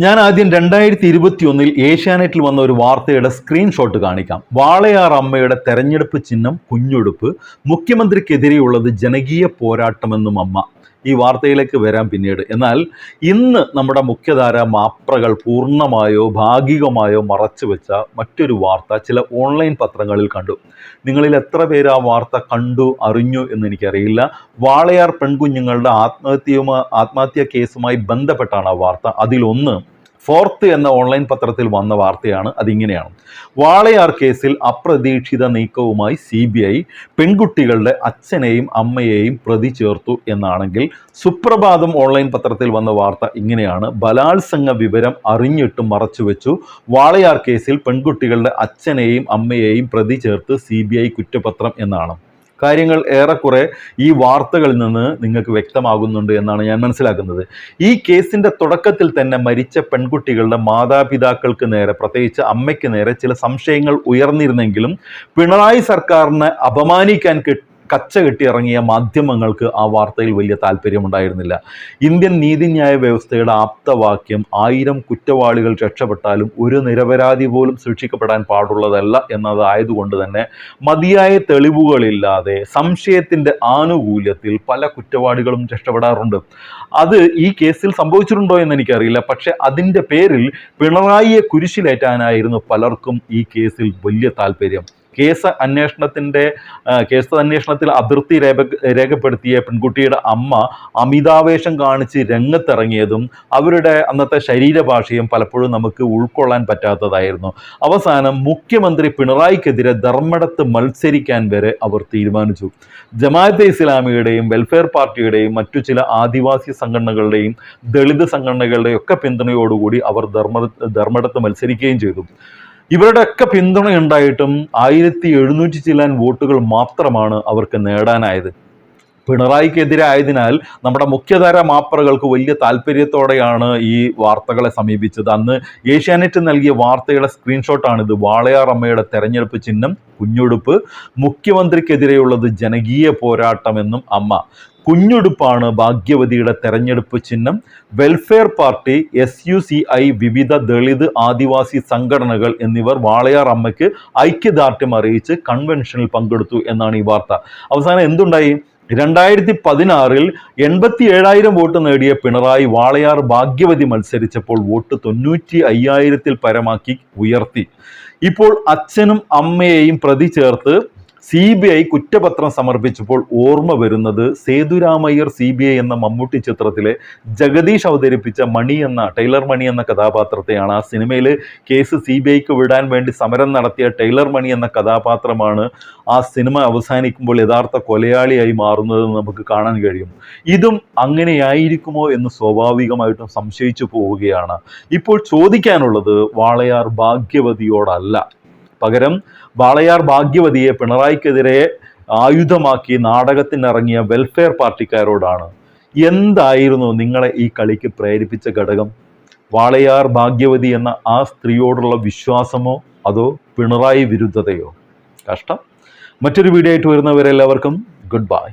ഞാൻ ആദ്യം രണ്ടായിരത്തി ഇരുപത്തി ഒന്നിൽ ഏഷ്യാനെറ്റിൽ വന്ന ഒരു വാർത്തയുടെ സ്ക്രീൻഷോട്ട് കാണിക്കാം. വാളയാർ അമ്മയുടെ തെരഞ്ഞെടുപ്പ് ചിഹ്നം കുഞ്ഞുടുപ്പ് മുഖ്യമന്ത്രിക്കെതിരെയുള്ളത് ജനകീയ പോരാട്ടമെന്നും അമ്മ. ഈ വാർത്തയിലേക്ക് വരാം പിന്നീട്. എന്നാൽ ഇന്ന് നമ്മുടെ മുഖ്യധാര മാപ്രകൾ പൂർണമായോ ഭാഗികമായോ മറച്ചു വെച്ച മറ്റൊരു വാർത്ത ചില ഓൺലൈൻ പത്രങ്ങളിൽ കണ്ടു. നിങ്ങളിൽ എത്ര പേര് ആ വാർത്ത കണ്ടു അറിഞ്ഞു എന്ന് എനിക്കറിയില്ല. വാളയാർ പെൺകുഞ്ഞുങ്ങളുടെ ആത്മഹത്യയുമായി ആത്മഹത്യാ കേസുമായി ബന്ധപ്പെട്ടാണ് ആ വാർത്ത. അതിലൊന്ന് ഫോർത്ത് എന്ന ഓൺലൈൻ പത്രത്തിൽ വന്ന വാർത്തയാണ് അതിങ്ങനെയാണ്. വാളയാർ കേസിൽ അപ്രതീക്ഷിത നീക്കവുമായി സി ബി ഐ പെൺകുട്ടികളുടെ അച്ഛനെയും അമ്മയെയും പ്രതി ചേർത്തു എന്നാണെങ്കിൽ സുപ്രഭാതം ഓൺലൈൻ പത്രത്തിൽ വന്ന വാർത്ത ഇങ്ങനെയാണ്. ബലാത്സംഗ വിവരം അറിഞ്ഞിട്ടും മറച്ചുവെച്ചു. വാളയാർ കേസിൽ പെൺകുട്ടികളുടെ അച്ഛനെയും അമ്മയെയും പ്രതി ചേർത്ത് സി കുറ്റപത്രം എന്നാണ്. കാര്യങ്ങൾ ഏറെക്കുറെ ഈ വാർത്തകളിൽ നിന്ന് നിങ്ങൾക്ക് വ്യക്തമാകുന്നുണ്ട് എന്നാണ് ഞാൻ മനസ്സിലാക്കുന്നത്. ഈ കേസിന്റെ തുടക്കത്തിൽ തന്നെ മരിച്ച പെൺകുട്ടികളുടെ മാതാപിതാക്കൾക്ക് നേരെ പ്രത്യേകിച്ച് അമ്മയ്ക്ക് നേരെ ചില സംശയങ്ങൾ ഉയർന്നിരുന്നെങ്കിലും പിണറായി സർക്കാരിനെ അപമാനിക്കാൻ കിട്ടി കച്ച കെട്ടിയിറങ്ങിയ മാധ്യമങ്ങൾക്ക് ആ വാർത്തയിൽ വലിയ താല്പര്യമുണ്ടായിരുന്നില്ല. ഇന്ത്യൻ നീതിന്യായ വ്യവസ്ഥയുടെ ആപ്തവാക്യം ആയിരം കുറ്റവാളികൾ രക്ഷപ്പെട്ടാലും ഒരു നിരപരാധി പോലും ശിക്ഷിക്കപ്പെടാൻ പാടുള്ളതല്ല എന്നതായതുകൊണ്ട് തന്നെ മതിയായ തെളിവുകളില്ലാതെ സംശയത്തിന്റെ ആനുകൂല്യത്തിൽ പല കുറ്റവാളികളും രക്ഷപ്പെടാറുണ്ട്. അത് ഈ കേസിൽ സംഭവിച്ചിട്ടുണ്ടോ എന്ന് എനിക്കറിയില്ല. പക്ഷെ അതിന്റെ പേരിൽ പിണറായിയെ കുരിശിലേറ്റാനായിരുന്നു പലർക്കും ഈ കേസിൽ വലിയ താല്പര്യം. കേസ് അന്വേഷണത്തിന്റെ കേസ് അന്വേഷണത്തിൽ അതിർത്തി രേഖ രേഖപ്പെടുത്തിയ പെൺകുട്ടിയുടെ അമ്മ അമിതാവേശം കാണിച്ച് രംഗത്തിറങ്ങിയതും അവരുടെ അന്നത്തെ ശരീരഭാഷയും പലപ്പോഴും നമുക്ക് ഉൾക്കൊള്ളാൻ പറ്റാത്തതായിരുന്നു. അവസാനം മുഖ്യമന്ത്രി പിണറായിക്കെതിരെ ധർമ്മടത്ത് മത്സരിക്കാൻ വരെ അവർ തീരുമാനിച്ചു. ജമാഅത്തെ ഇസ്ലാമിയുടെയും വെൽഫെയർ പാർട്ടിയുടെയും മറ്റു ചില ആദിവാസി സംഘടനകളുടെയും ദളിത് സംഘടനകളുടെയും ഒക്കെ പിന്തുണയോടുകൂടി അവർ ധർമ്മ ധർമ്മടത്ത് മത്സരിക്കുകയും ചെയ്തു. ഇവരുടെയൊക്കെ പിന്തുണ ഉണ്ടായിട്ടും ആയിരത്തി എഴുന്നൂറ്റി ചില്ലാൻ വോട്ടുകൾ മാത്രമാണ് അവർക്ക് നേടാനായത്. പിണറായിക്കെതിരെ ആയതിനാൽ നമ്മുടെ മുഖ്യധാര മാപ്പറുകൾക്ക് വലിയ താല്പര്യത്തോടെയാണ് ഈ വാർത്തകളെ സമീപിച്ചത്. അന്ന് ഏഷ്യാനെറ്റ് നൽകിയ വാർത്തയുടെ സ്ക്രീൻഷോട്ടാണിത് വാളയാർ അമ്മയുടെ തെരഞ്ഞെടുപ്പ് ചിഹ്നം കുഞ്ഞുടുപ്പ് മുഖ്യമന്ത്രിക്കെതിരെയുള്ളത് ജനകീയ പോരാട്ടമെന്നും അമ്മ. കുഞ്ഞുടുപ്പാണ് ഭാഗ്യവതിയുടെ തെരഞ്ഞെടുപ്പ് ചിഹ്നം. Welfare party S U C I വിവിധ ദളിത് ആദിവാസി സംഘടനകൾ എന്നിവർ വാളയാർ അമ്മയ്ക്ക് ഐക്യദാർഢ്യം അറിയിച്ച് കൺവെൻഷനിൽ പങ്കെടുത്തു എന്നാണ് ഈ വാർത്ത. അവസാനം എന്തുണ്ടായി? രണ്ടായിരത്തി പതിനാറിൽ എൺപത്തി ഏഴായിരം വോട്ട് നേടിയ പിണറായി വാളയാർ ഭാഗ്യവതി മത്സരിച്ചപ്പോൾ വോട്ട് തൊണ്ണൂറ്റി അയ്യായിരത്തിൽ പരമാക്കി ഉയർത്തി. ഇപ്പോൾ അച്ഛനും അമ്മയെയും പ്രതി ചേർത്ത് സി ബി ഐ കുറ്റപത്രം സമർപ്പിച്ചപ്പോൾ ഓർമ്മ വരുന്നത് സേതുരാമയ്യർ സി ബി ഐ എന്ന മമ്മൂട്ടി ചിത്രത്തിലെ ജഗദീഷ് അവതരിപ്പിച്ച മണി എന്ന ടൈലർ മണി എന്ന കഥാപാത്രത്തെയാണ്. ആ സിനിമയിൽ കേസ് സി ബി ഐക്ക് വിടാൻ വേണ്ടി സമരം നടത്തിയ ടൈലർ മണി എന്ന കഥാപാത്രമാണ് ആ സിനിമ അവസാനിക്കുമ്പോൾ യഥാർത്ഥ കൊലയാളിയായി മാറുന്നതെന്ന് നമുക്ക് കാണാൻ കഴിയും. ഇതും അങ്ങനെയായിരിക്കുമോ എന്ന് സ്വാഭാവികമായിട്ടും സംശയിച്ചു പോവുകയാണ്. ഇപ്പോൾ ചോദിക്കാനുള്ളത് വാളയാർ ഭാഗ്യവതിയോടല്ല. പകരം വാളയാർ ഭാഗ്യവതിയെ പിണറായിക്കെതിരെ ആയുധമാക്കി നാടകത്തിനിറങ്ങിയ വെൽഫെയർ പാർട്ടിക്കാരോടാണ്. എന്തായിരുന്നു നിങ്ങളെ ഈ കളിക്ക് പ്രേരിപ്പിച്ച ഘടകം? വാളയാർ ഭാഗ്യവതി എന്ന ആ സ്ത്രീയോടുള്ള വിശ്വാസമോ അതോ പിണറായി വിരുദ്ധതയോ? കഷ്ടം. മറ്റൊരു വീഡിയോ ആയിട്ട് വരുന്നവരെല്ലാവർക്കും ഗുഡ് ബൈ